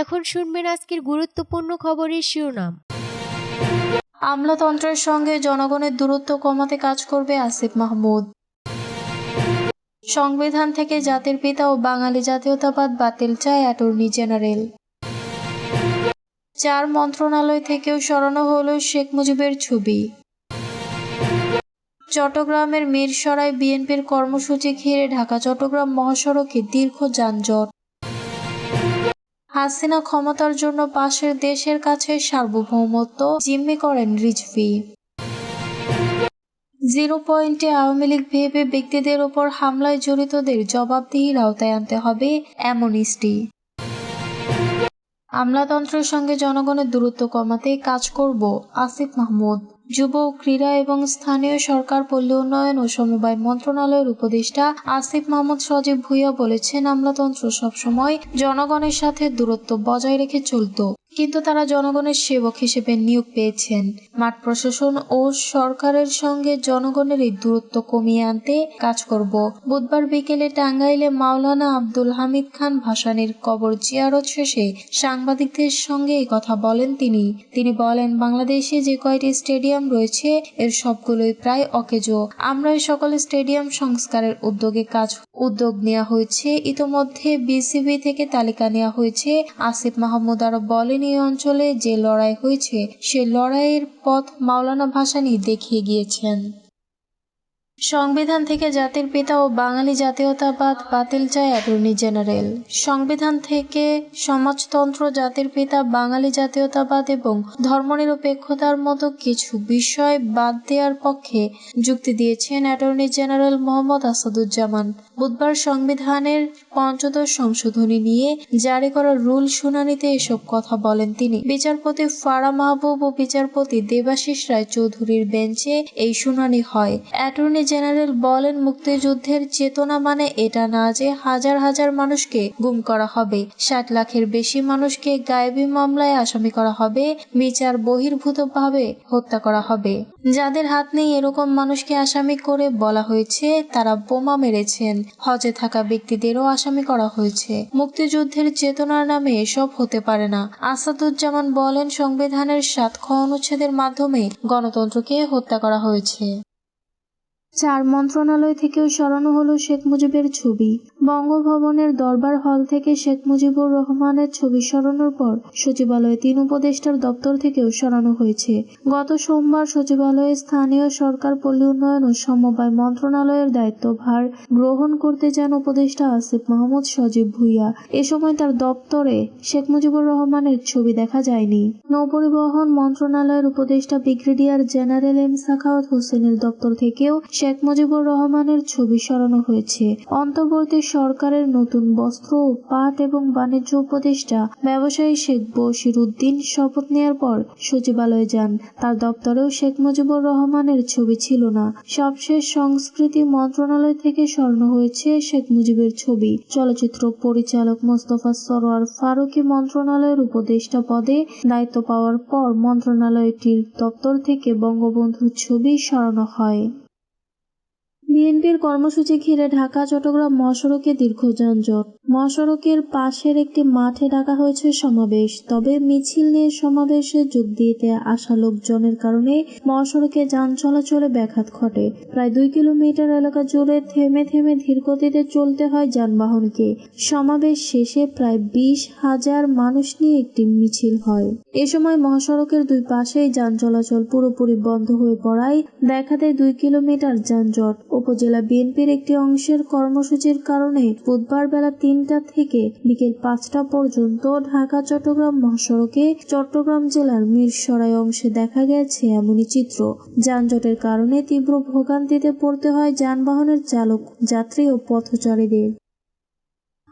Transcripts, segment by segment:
এখন শুনবেন আজকের গুরুত্বপূর্ণ খবরের শিরোনাম। আমলাতন্ত্রের সঙ্গে জনগণের দূরত্ব কমাতে কাজ করবে আসিফ মাহমুদ। সংবিধান থেকে জাতির পিতা ও বাঙালি জাতীয়তাবাদ বাতিল চায় অ্যাটর্নি জেনারেল। চার মন্ত্রণালয় থেকেও সরানো হলো শেখ মুজিবের ছবি। চট্টগ্রামের মিরসরাই বিএনপির কর্মসূচি ঘিরে ঢাকা চট্টগ্রাম মহাসড়কে দীর্ঘ যানজট। হাসিনা ক্ষমতার জন্য পাশের দেশের কাছে সার্বভৌমত্ব জিম্মি করেন রিজভি। জিরো পয়েন্টে আওয়ামী লীগ ভেবে ব্যক্তিদের ওপর হামলায় জড়িতদের জবাবদিহির আওতায় আনতে হবে অ্যামনিস্টি। আমলাতন্ত্রের সঙ্গে জনগণের দূরত্ব কমাতে কাজ করব আসিফ মাহমুদ। যুব ক্রীড়া এবং স্থানীয় সরকার পল্লী উন্নয়ন ও সমবায় মন্ত্রণালয়ের উপদেষ্টা আসিফ মাহমুদ সজীব ভুইয়া বলেছেন, আমলাতন্ত্র সবসময় জনগণের সাথে দূরত্ব বজায় রেখে চলত। কিন্তু তারা জনগণের সেবক হিসেবে নিয়োগ পেয়েছেন। মাঠ প্রশাসন ও সরকারের সঙ্গে জনগণের এই দূরত্ব কমিয়ে আনতে কাজ করব। বুধবার বিকেলে টাঙ্গাইলে মাওলানা আব্দুল হামিদ খান ভাসানীর কবর জিয়ারত শেষে সাংবাদিকদের সঙ্গে কথা বলেন তিনি। তিনি বলেন, বাংলাদেশে যে কয়টি স্টেডিয়াম রয়েছে, এর সবগুলোই প্রায় অকেজো। আমরা সকল স্টেডিয়াম সংস্কারের উদ্যোগে কাজ উদ্যোগ নেওয়া হয়েছে। ইতোমধ্যে বিসিবি থেকে তালিকা নেওয়া হয়েছে। আসিফ মাহমুদ আরও বলেন, এই অঞ্চলে যে লড়াই হয়েছে, সে লড়াইয়ের পথ মাওলানা ভাসানী দেখিয়ে গিয়েছেন। সংবিধান থেকে জাতির পিতা ও বাঙালি জাতীয়তাবাদ বাতিল চায় অ্যাটর্নি জেনারেল। সংবিধান থেকে সমাজতন্ত্র, জাতির পিতা, বাঙালি জাতীয়তাবাদ এবং ধর্মনিরপেক্ষতার মতো কিছু বিষয় বাদ দেওয়ার পক্ষে যুক্তি দিয়েছেন অ্যাটর্নি জেনারেল মোহাম্মদ আসাদুজ্জামান। বুধবার সংবিধানের পঞ্চদশ সংশোধনী নিয়ে জারি করা রুল শুনানিতে এসব কথা বলেন তিনি। বিচারপতি ফারা মাহবুব ও বিচারপতি দেবাশিস রায় চৌধুরীর বেঞ্চে এই শুনানি হয়। অ্যাটর্নি জেনারেল বলেন, মুক্তিযুদ্ধের চেতনা মানে এটা না যে হাজার হাজার মানুষকে গুম করা হবে, ষাট লাখের বেশি মানুষকে গায়েবী মামলায় আসামি করা হবে, বিচার বহির্ভূতভাবে হত্যা করা হবে। যাদের হাত নেই এরকম মানুষকে আসামি করে বলা হয়েছে, তারা বোমা মেরেছেন, হজে থাকা ব্যক্তিদেরও আসামি করা হয়েছে। মুক্তিযুদ্ধের চেতনার নামে এসব হতে পারে না। আসাদুজ্জামান বলেন, সংবিধানের সাত খ অনুচ্ছেদের মাধ্যমে গণতন্ত্রকে হত্যা করা হয়েছে। চার মন্ত্রণালয় থেকেও সরানো হলো শেখ মুজিবের ছবি। বঙ্গভবনের দরবার হল থেকে শেখ মুজিবুর রহমানের ছবি সরানোর পর সচিবালয়ে তিন উপদেষ্টার দপ্তর থেকেও সরানো হয়েছে। গত সোমবার সচিবালয়ে স্থানীয় সরকার পল্লী উন্নয়ন ও সমবায় মন্ত্রণালয়ের দায়িত্বভার গ্রহণ করতে যান উপদেষ্টা আসিফ মাহমুদ সজীব ভুইয়া। এ সময় তার দপ্তরে শেখ মুজিবুর রহমানের ছবি দেখা যায়নি। নৌপরিবহন মন্ত্রণালয়ের উপদেষ্টা ব্রিগেডিয়ার জেনারেল এম সাখাওয়াত হোসেনের দপ্তর থেকেও শেখ মুজিবুর রহমানের ছবি সরানো হয়েছে। অন্তর্বর্তী সরকারের নতুন বস্ত্র, পাট এবং বাণিজ্য উপদেষ্টা ব্যবসায়ী শেখ বশির উদ্দিন শপথ নেওয়ার পর সচিবালয়ে যান। তার দপ্তরেও শেখ মুজিবুর রহমানের ছবি ছিল না। সবশেষ সংস্কৃতি মন্ত্রণালয় থেকে সরানো হয়েছে শেখ মুজিবের ছবি। চলচ্চিত্র পরিচালক মোস্তফা সরোয়ার ফারুকি মন্ত্রণালয়ের উপদেষ্টা পদে দায়িত্ব পাওয়ার পর মন্ত্রণালয়টির দপ্তর থেকে বঙ্গবন্ধুর ছবি সরানো হয়। বিএনপির কর্মসূচি ঘিরে ঢাকা চট্টগ্রাম মহাসড়কে দীর্ঘ যানজট মহাসড়কের পাশের একটি মাঠে ডাকা হয়েছে সমাবেশ। তবে মিছিল নিয়ে সমাবেশে যোগ দিতে আসা লোকজনের কারণে মহাসড়কে যান চলাচলে ব্যাঘাত ঘটে। প্রায় দুই কিলোমিটার এলাকা জুড়ে থেমে থেমে ধীর গতিতে চলতে হয় যানবাহনকে। সমাবেশ শেষে প্রায় বিশ হাজার মানুষ নিয়ে একটি মিছিল হয়। এ সময় মহাসড়কের দুই পাশেই যান চলাচল পুরোপুরি বন্ধ হয়ে পড়ায় দেখা দেয় দুই কিলোমিটার যানজট। উপজেলা বিএনপির একটি অংশের কর্মসূচির কারণে বুধবার বেলা তিনটা থেকে বিকেল পাঁচটা পর্যন্ত ঢাকা, চট্টগ্রাম মহাসড়কে, চট্টগ্রাম জেলার মিরসরাই অংশে দেখা গেছে এমনই চিত্র। যানজটের কারণে তীব্র ভোগান্তিতে পড়তে হয় যানবাহনের চালক, যাত্রী ও পথচারীদের।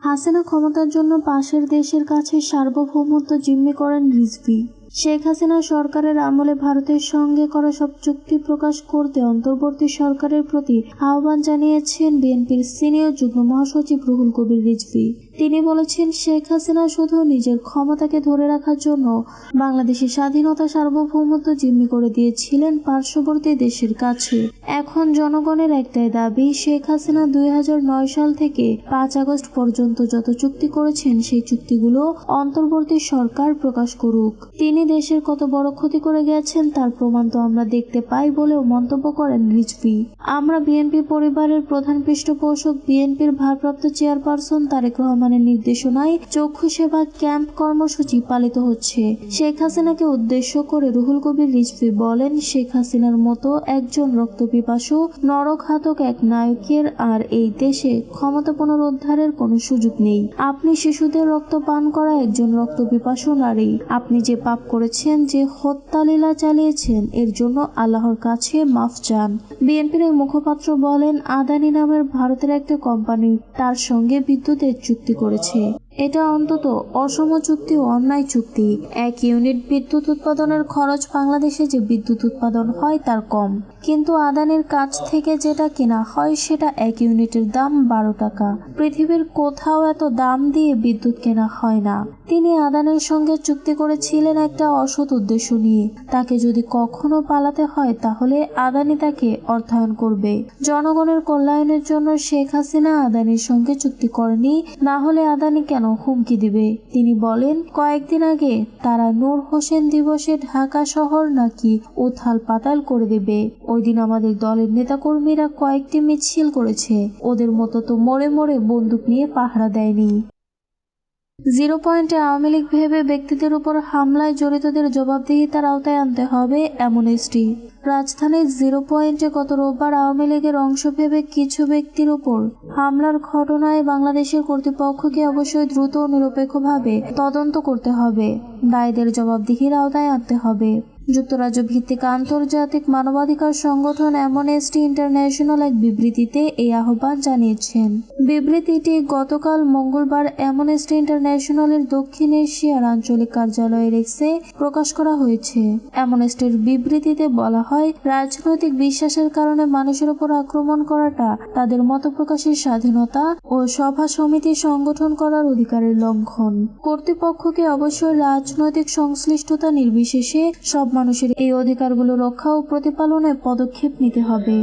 হাসিনা ক্ষমতার জন্য পাশের দেশের কাছে সার্বভৌমত্ব জিম্মি করেন রিজভি শেখ হাসিনা সরকারের আমলে ভারতের সঙ্গে করা সব চুক্তি প্রকাশ করতে অন্তর্বর্তী সরকারের প্রতি আহ্বান জানিয়েছেন বিএনপির সিনিয়র যুগ্ম মহাসচিব রুহুল কবির রিজভী। তিনি বলেছেন, শেখ হাসিনা শুধু নিজের ক্ষমতাকে ধরে রাখার জন্য বাংলাদেশের স্বাধীনতা সার্বভৌমত্ব জিম্মি করে দিয়েছিলেন পার্শ্ববর্তী দেশের কাছে। এখন জনগণের একটাই দাবি, শেখ হাসিনা দুই হাজার নয় সাল থেকে পাঁচ আগস্ট পর্যন্ত যত চুক্তি করেছেন, সেই চুক্তিগুলো অন্তর্বর্তী সরকার প্রকাশ করুক। তিনি দেশের কত বড় ক্ষতি করে গেছেন তার প্রমাণ তো আমরা দেখতে পাই বলেও মন্তব্য করেন রিজভি। আমরা বিএনপি পরিবারের প্রধান পৃষ্ঠপোষক বিএনপির ভারপ্রাপ্ত চেয়ারপারসন তারেক রহমানের নির্দেশনায় চক্ষু সেবা ক্যাম্প কর্মসূচি পালিত হচ্ছে। শেখ হাসিনাকে উদ্দেশ্য করে রুহুল কবির রিজভি বলেন, শেখ হাসিনার মতো একজন রক্তপিপাসু নরঘাতক এক নায়কের আর এই দেশে ক্ষমতা পুনরুদ্ধারের কোনো সুযোগ নেই। আপনি শিশুদের রক্ত পান করা একজন রক্তপিপাসু নারী। আপনি যে পাপ করেছেন যে হত্যালীলা চালিয়েছেন, এর জন্য আল্লাহর কাছে মাফ চান। বিএনপির এক মুখপাত্র বলেন, আদানি নামের ভারতের একটা কোম্পানি তার সঙ্গে বিদ্যুতের চুক্তি করেছে। এটা অন্তত অসম চুক্তি ও অন্যায় চুক্তি। এক ইউনিট বিদ্যুৎ উৎপাদনের খরচ বাংলাদেশে যে বিদ্যুৎ উৎপাদন হয় তার কম। কিন্তু আদানির কাছ থেকে যেটা কেনা হয় সেটা এক ইউনিটের দাম বারো টাকা। পৃথিবীর কোথাও এত দাম দিয়ে বিদ্যুৎ কেনা হয় না। তিনি আদানির সঙ্গে চুক্তি করেছিলেন একটা অসৎ উদ্দেশ্য নিয়ে। তাকে যদি কখনো পালাতে হয় তাহলে আদানি তাকে অর্থায়ন করবে। জনগণের কল্যাণের জন্য শেখ হাসিনা আদানির সঙ্গে চুক্তি করেনি। না হলে আদানি কেন হুমকি দিবে। তিনি বলেন, কয়েকদিন আগে তারা নূর হোসেন দিবসে ঢাকা শহর নাকি উথাল পাতাল করে দেবে। ওই দিন আমাদের দলের নেতাকর্মীরা কয়েকটি মিছিল করেছে। ওদের মতো তো মরে মরে বন্দুক নিয়ে পাহারা দেয়নি। জিরো পয়েন্টে আওয়ামী লীগ ভেবে ব্যক্তিদের উপর হামলায় জড়িতদের জবাবদিহিতার আওতায় আনতে হবে অ্যামনেস্টি রাজধানীর জিরো পয়েন্টে গত রোববার আওয়ামী লীগের অংশ ভেবে কিছু ব্যক্তির উপর হামলার ঘটনায় বাংলাদেশের কর্তৃপক্ষকে অবশ্যই দ্রুত নিরপেক্ষভাবে তদন্ত করতে হবে। দায়ীদের জবাবদিহির আওতায় আনতে হবে। যুক্তরাজ্য ভিত্তিক আন্তর্জাতিক মানবাধিকার সংগঠন অ্যামনেস্টি ইন্টারন্যাশনাল এক বিবৃতিতে এই আহ্বান জানিয়েছেন। বিবৃতিটি গতকাল মঙ্গলবার অ্যামনেস্টি ইন্টারন্যাশনালের দক্ষিণ এশিয়ার আঞ্চলিক কার্যালয়ের এক্সে প্রকাশ করা হয়েছে। অ্যামনেস্টির বিবৃতিতে বলা হয়, রাজনৈতিক বিশ্বাসের কারণে মানুষের উপর আক্রমণ করাটা তাদের মত প্রকাশের স্বাধীনতা ও সভা সমিতি সংগঠন করার অধিকারের লঙ্ঘন। কর্তৃপক্ষকে অবশ্যই রাজনৈতিক সংশ্লিষ্টতা নির্বিশেষে সব মানুষের এই অধিকারগুলো রক্ষা ও প্রতিপালনে পদক্ষেপ নিতে হবে।